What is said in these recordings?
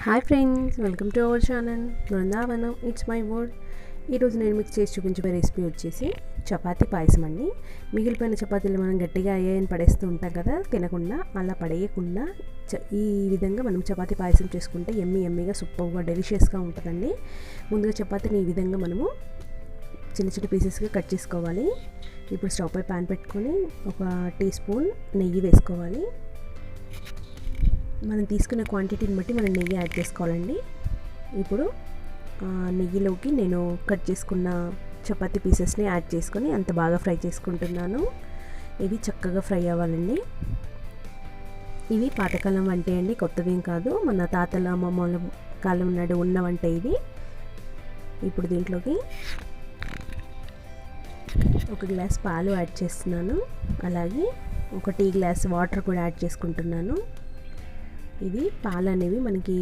Hi friends welcome to our channel Brindavanam. It's my word ఈరోజు నేను మీకు చేసి చూపించే రెసిపీ వచ్చేసి చపాతీ పాయసం అండి. మిగిలిపోయిన చపాతీలు మనం గట్టిగా అయ్యాయని పడేస్తూ ఉంటాం కదా తినకుండా అలా పడేయకుండా చ- ఈ విధంగా మనం చపాతీ పాయసం చేసుకుంటే ఎమ్మి ఎమ్మిగా సూపర్గా డెలిషియస్గా ఉంటుందండి. ముందుగా చపాతీని ఈ విధంగా మనము చిన్న చిన్న పీసెస్గా కట్ చేసుకోవాలి. ఇప్పుడు స్టవ్ పై ప్యాన్ పెట్టుకొని ఒక టీ స్పూన్ నెయ్యి వేసుకోవాలి. మనం తీసుకున్న క్వాంటిటీని బట్టి మనం నెయ్యి యాడ్ చేసుకోవాలండి. ఇప్పుడు నెయ్యిలోకి నేను కట్ చేసుకున్న చపాతీ పీసెస్ని యాడ్ చేసుకొని అంత బాగా ఫ్రై చేసుకుంటున్నాను. ఇవి చక్కగా ఫ్రై అవ్వాలండి. ఇవి పాతకాలం వంటే అండి కొత్తది ఏం కాదు. మన తాతల అమ్మమ్మల కాలం నాడు ఉన్న వంట ఇది. ఇప్పుడు దీంట్లోకి ఒక గ్లాస్ పాలు యాడ్ చేస్తున్నాను. అలాగే ఒక టీ గ్లాస్ వాటర్ కూడా యాడ్ చేసుకుంటున్నాను. ఇది పాలు అనేవి మనకి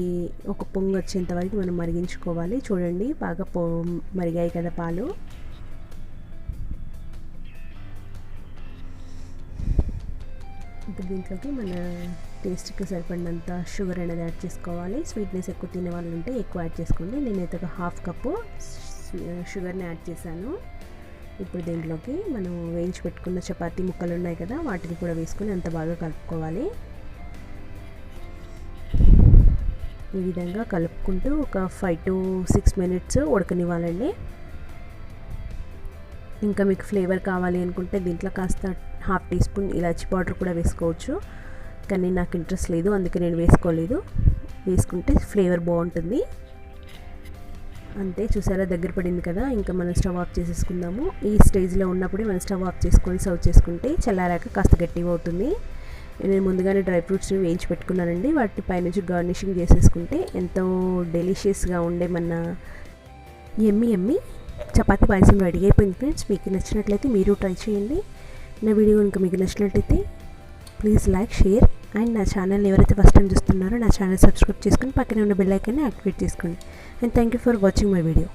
ఒక పొంగు వచ్చేంత వరకు మనం మరిగించుకోవాలి. చూడండి బాగా పో మరిగాయి కదా పాలు. ఇప్పుడు దీంట్లోకి మన టేస్ట్కి సరిపడినంత షుగర్ అనేది యాడ్ చేసుకోవాలి. స్వీట్నెస్ ఎక్కువ తినే వాళ్ళు ఉంటే ఎక్కువ యాడ్ చేసుకోండి. నేనైతే ఒక హాఫ్ కప్పు షుగర్ని యాడ్ చేశాను. ఇప్పుడు దీంట్లోకి మనం వేయించి పెట్టుకున్న చపాతీ ముక్కలు ఉన్నాయి కదా వాటిని కూడా వేసుకొని అంత బాగా కలుపుకోవాలి. ఈ విధంగా కలుపుకుంటూ ఒక ఫైవ్ టు సిక్స్ మినిట్స్ ఉడకనివ్వాలండి. ఇంకా మీకు ఫ్లేవర్ కావాలి అనుకుంటే దీంట్లో కాస్త హాఫ్ టీ స్పూన్ ఇలాచి పౌడర్ కూడా వేసుకోవచ్చు. కానీ నాకు ఇంట్రెస్ట్ లేదు అందుకే నేను వేసుకోలేదు. వేసుకుంటే ఫ్లేవర్ బాగుంటుంది. అంతే చూసారా దగ్గర పడింది కదా? ఇంకా మనం స్టవ్ ఆఫ్ చేసేసుకుందాము. ఈ స్టేజ్లో ఉన్నప్పుడే మనం స్టవ్ ఆఫ్ చేసుకొని సర్వ్ చేసుకుంటే చల్లారాక కాస్త గట్టిగా అవుతుంది. నేను ముందుగానే డ్రై ఫ్రూట్స్ని వేయించి పెట్టుకున్నానండి. వాటి పైనుంచి గార్నిషింగ్ చేసేసుకుంటే ఎంతో డెలిషియస్గా ఉండే మన ఎమ్మి ఎమ్మి చపాతీ పాయసం రెడీ అయిపోయింది ఫ్రెండ్స్. మీకు నచ్చినట్లయితే మీరు ట్రై చేయండి. నా వీడియో కనుక మీకు నచ్చినట్లయితే ప్లీజ్ లైక్ షేర్ అండ్ నా ఛానల్ ఎవరైతే ఫస్ట్ టైం చూస్తున్నారో నా ఛానల్ సబ్స్క్రైబ్ చేసుకొని పక్కనే ఉన్న బెల్ ఐకాన్ని యాక్టివేట్ చేసుకోండి. And thank you for watching my video.